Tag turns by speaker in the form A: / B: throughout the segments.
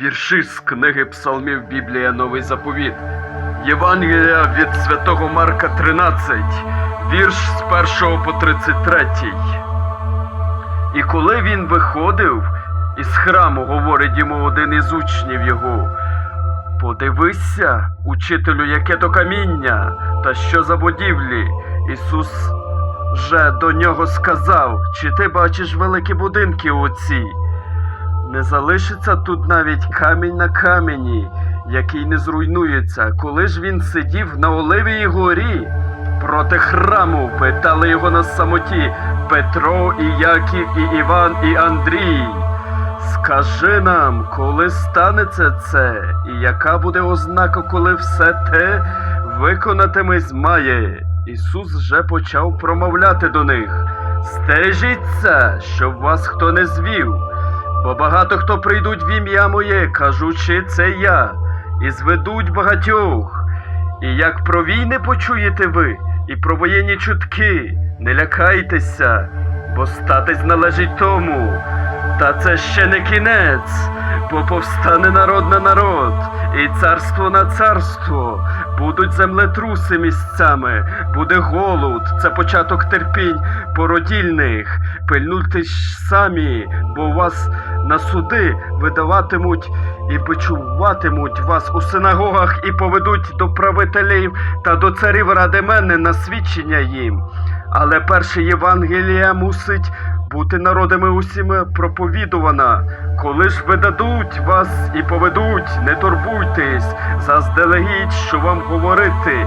A: Вірші з книги Псалмів Біблія Новий Заповіт. Євангелія від Святого Марка 13, вірш з 1 по 33. І коли він виходив із храму, говорить йому один із учнів його. Подивися, учителю, яке то каміння, та що за будівлі. Ісус же до нього сказав, чи ти бачиш великі будинки оці? Не залишиться тут навіть камінь на камені, який не зруйнується. Коли ж він сидів на Оливій горі проти храму, питали його на самоті Петро і Яків, і Іван, і Андрій. Скажи нам, коли станеться це, і яка буде ознака, коли все те виконатимесь має? Ісус вже почав промовляти до них. Стережіться, щоб вас хто не звів, бо багато хто прийдуть в ім'я моє, кажучи, це я, і зведуть багатьох. І як про війни почуєте ви, і про воєнні чутки, не лякайтеся, бо статись належить тому. Та це ще не кінець, бо повстане народ на народ, і царство на царство. Будуть землетруси місцями, буде голод, це початок терпінь породільних. Пильнуйте ж самі, бо вас на суди видаватимуть і бичуватимуть вас у синагогах і поведуть до правителів та до царів ради мене на свідчення їм. Але перше Євангелія мусить бути народами усіми проповідувана. Коли ж видадуть вас і поведуть, не турбуйтесь, заздалегідь, що вам говорити.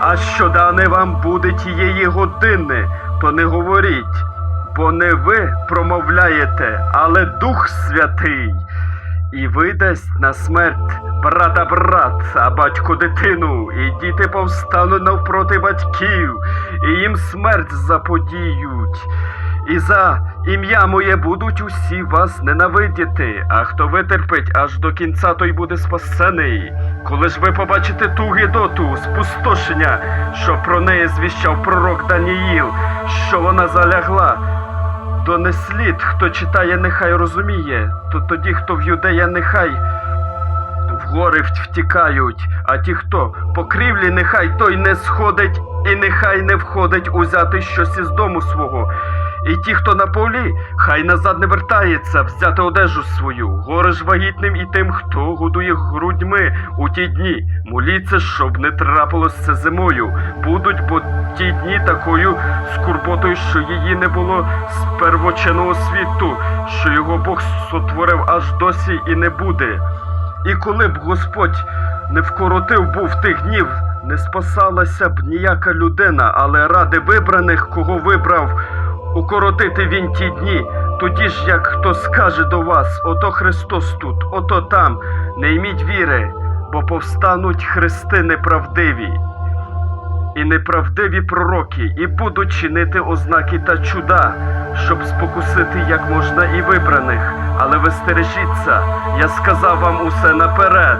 A: А що дане вам буде тієї години, то не говоріть, бо не ви промовляєте, але Дух Святий. І видасть на смерть брата брат, а батько дитину, і діти повстануть навпроти батьків, і їм смерть заподіють. І за ім'я моє будуть усі вас ненавидіти, а хто витерпить аж до кінця, той буде спасений. Коли ж ви побачите ту гідоту, спустошення, що про неї звіщав пророк Даніїл, що вона залягла, то не слід, хто читає, нехай розуміє, то тоді, хто в юдея, нехай в гори втікають, а ті, хто по крівлі, нехай той не сходить і нехай не входить узяти щось із дому свого. І ті, хто на полі, хай назад не вертається, взяти одежу свою. Горе ж вагітним і тим, хто годує грудьми у ті дні. Моліться, щоб не трапилось це зимою. Будуть бо ті дні такою скурботою, що її не було з первоченого світу, що його Бог сотворив аж досі і не буде. І коли б Господь не вкоротив був тих днів, не спасалася б ніяка людина, але ради вибраних, кого вибрав, укоротити він ті дні. Тоді ж, як хто скаже до вас, ото Христос тут, ото там, не йміть віри, бо повстануть хрести неправдиві. І неправдиві пророки, і будуть чинити ознаки та чуда, щоб спокусити як можна і вибраних. Але ви стережіться, я сказав вам усе наперед.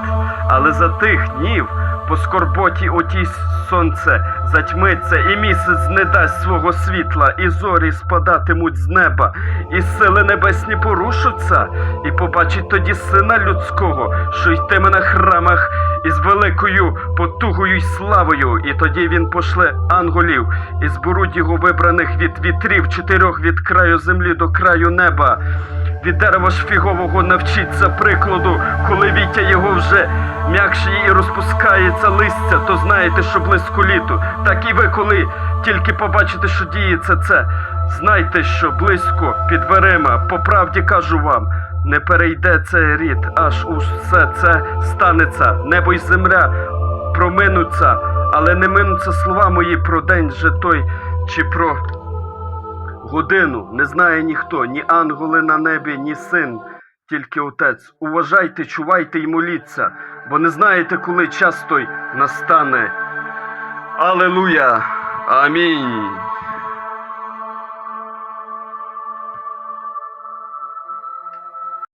A: Але за тих днів по скорботі отій сонце затьмиться, і місяць не дасть свого світла, і зорі спадатимуть з неба, і сили небесні порушаться, і побачить тоді сина людського, що йтиме на храмах із великою потугою й славою, і тоді він пошле анголів і зберуть його вибраних від вітрів чотирьох від краю землі до краю неба. Від дерева ж фігового навчіться прикладу, коли віття його вже м'якше і розпускається листя, то знаєте, що близько літу. Так і ви, коли тільки побачите, що діється це, знайте, що близько під дверима, по правді кажу вам, не перейде цей рід, аж усе це станеться, небо й земля проминуться, але не минуться слова мої про день же той чи про годину не знає ніхто, ні ангели на небі, ні син, тільки отець. Уважайте, чувайте й моліться, бо не знаєте, коли час той настане. Алелуя! Амінь.